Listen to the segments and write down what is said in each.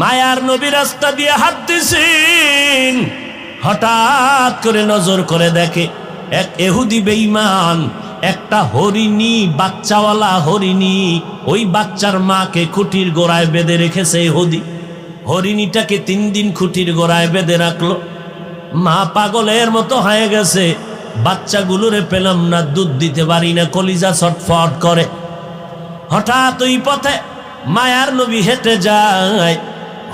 মায়ার নবী রাস্তা দিয়ে হাঁটতেছেন। হঠাৎ করে নজর করে দেখে এক এহুদি বেঈমান, একটা হরিণী, বাচ্চাওয়ালা হরিণী, ওই বাচ্চার মাকে খুঁটির গোড়ায় বেঁধে রেখেছে এহুদি। হরিণীটাকে তিন দিন খুঁটির গোড়ায় বেঁধে রাখল। মা পাগলের মতো হয়ে গেছে। বাচ্চাগুলোরে পেলাম না, দুধ দিতে পারি না, কলিজা ছটফট করে। হঠাৎ ওই পথে মায়ার নবী হেঁটে যায়।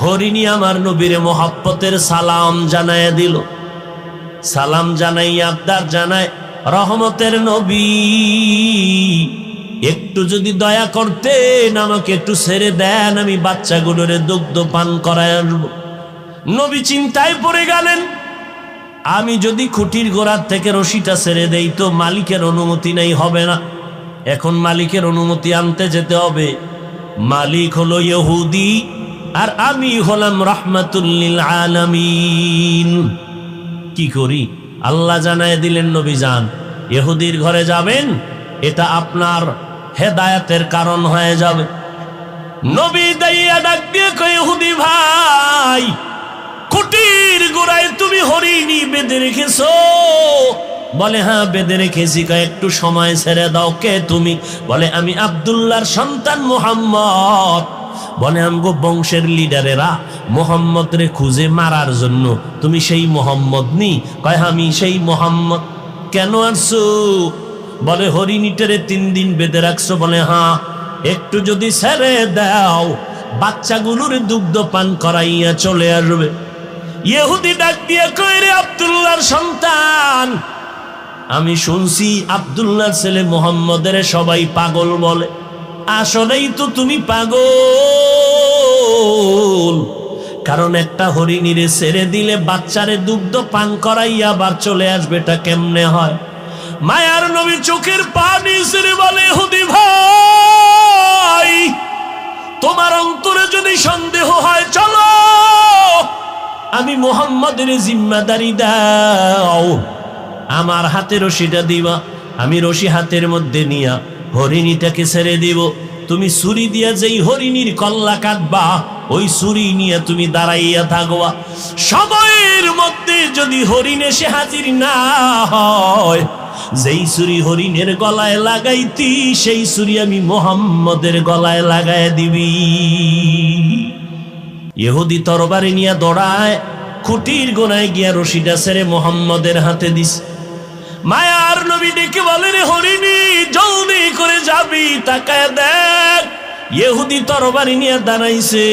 হরিণী আমার নবীরে মোহাব্বতের সালাম জানায় দিল। সালাম জানাই, আবদার জানায়, রহমতের নবী। একটু যদি দয়া করতেন, আমাকে একটু ছেড়ে দেন, আমি বাচ্চাগুলোরে দুগ্ধ পান করায় আসব নবী চিন্তায় পড়ে গেলেন, আমি যদি খুঁটির গোড়ার থেকে রশিটা ছেড়ে দেই তো মালিকের অনুমতি নেই, হবে না। এখন মালিকের অনুমতি আনতে যেতে হবে। মালিক হলো ইহুদি আর আমি হলাম রহমাতুল্লিল আলামিন। কি করি? আল্লাহ জানায় দিলেন, নবী যান ইহুদির ঘরে যাবেন, এটা আপনার হেদায়াতের কারণ হয়ে যাবে। ভাই, কুটির গোড়ায় তুমি হরিণী রেখেছো? বলে হ্যাঁ একটু সময় ছেড়ে দাও, কে তুমি? বলে, আমি আবদুল্লাহর সন্তান মোহাম্মদ। বলে আমগো বংশের লিডারেরা মোহাম্মদ রে খুঁজে মারার জন্য তুমি সেই মোহাম্মদ নি? কয়, আমি সেই মোহাম্মদ। কেন আসছো বলে, হরিণীটারে তিন দিন বেঁধে রাখছো। বলে হ্যাঁ একটু যদি ছেড়ে দাও, বাচ্চাগুলোর দুগ্ধ পান করাইয়া চলে আসবে। ইহুদি ডাক দিয়ে কই রে আব্দুল্লাহর সন্তান? আমি শুনছি আব্দুল্লাহর ছেলে মোহাম্মদের সবাই পাগল বলে। আসলেই তো তুমি পাগল। কারণ একটা হরিণীরে ছেড়ে দিলে বাচ্চারে দুগ্ধ পান করাইয়া আবার চলে আসবে এটা কেমনে হয়? মায়ার নবী চোখের পানি ছেড়ে বলে, হুদি ভাই, তোমার অন্তরে যদি সন্দেহ হয়, চলো। আমি মোহাম্মদের জিম্মাদারি দাও। আমার হাতে রশিটা দিবা, আমি রশি হাতের মধ্যে নিয়া হরিণীটাকে ছেড়ে দিব। তুমি ছুরি দিয়া যেই হরিণীর কল্লা কাটবা, ওই ছুরি নিয়ে তুমি দাঁড়াইয়া থাকবা। সময়ের মধ্যে যদি হরিণ এসে হাজির না হয়, যেই ছুরি হরিণের গলায় লাগাইতি, সেই ছুরি আমি মোহাম্মদের গলায় লাগায় দিবি। ইহুদি তরবারি নিয়ে দৌড়ায়, খুঁটির গোনায় গিয়া রশিটা ছেড়ে মোহাম্মদের হাতে দিস। মায়ার নবী ডেকে বলে, রে হরিণী তাকায় দেখ, ইহুদি তরবারি নিয়ে দাঁড়াইছে।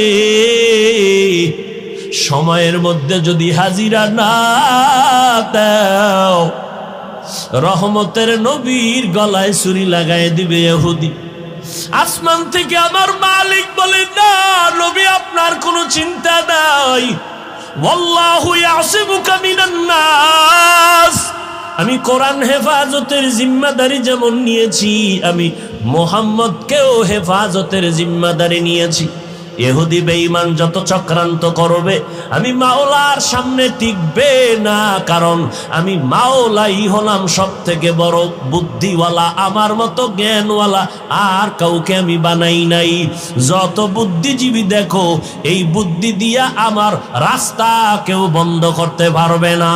সময়ের মধ্যে যদি হাজিরা না দাও, রহমতের নবীর গলায় ছুরি লাগায় দিবে ইহুদি। আসমান থেকে আমার মালিক বলে, না, নবী, আপনার কোনো চিন্তা নাই। ওয়াল্লাহু ইয়াসিবুকা মিনান নাস। আমি কোরআন হেফাজতের জিম্মাদারি যেমন নিয়েছি, আমি মোহাম্মদকেও হেফাজতের জিম্মাদারি নিয়েছি। এহুদি বেঈমান যত চক্রান্ত করবে, আমি মাওলার সামনে টিকবে না, কারণ আমি মাওলাই হলাম সব থেকে বড় বুদ্ধিওয়ালা, আমার মতো জ্ঞানওয়ালা, আর কাউকে আমি বানাই নাই। যত বুদ্ধিজীবী দেখো, এই বুদ্ধি দিয়া আমার রাস্তা কেউ বন্ধ করতে পারবে না।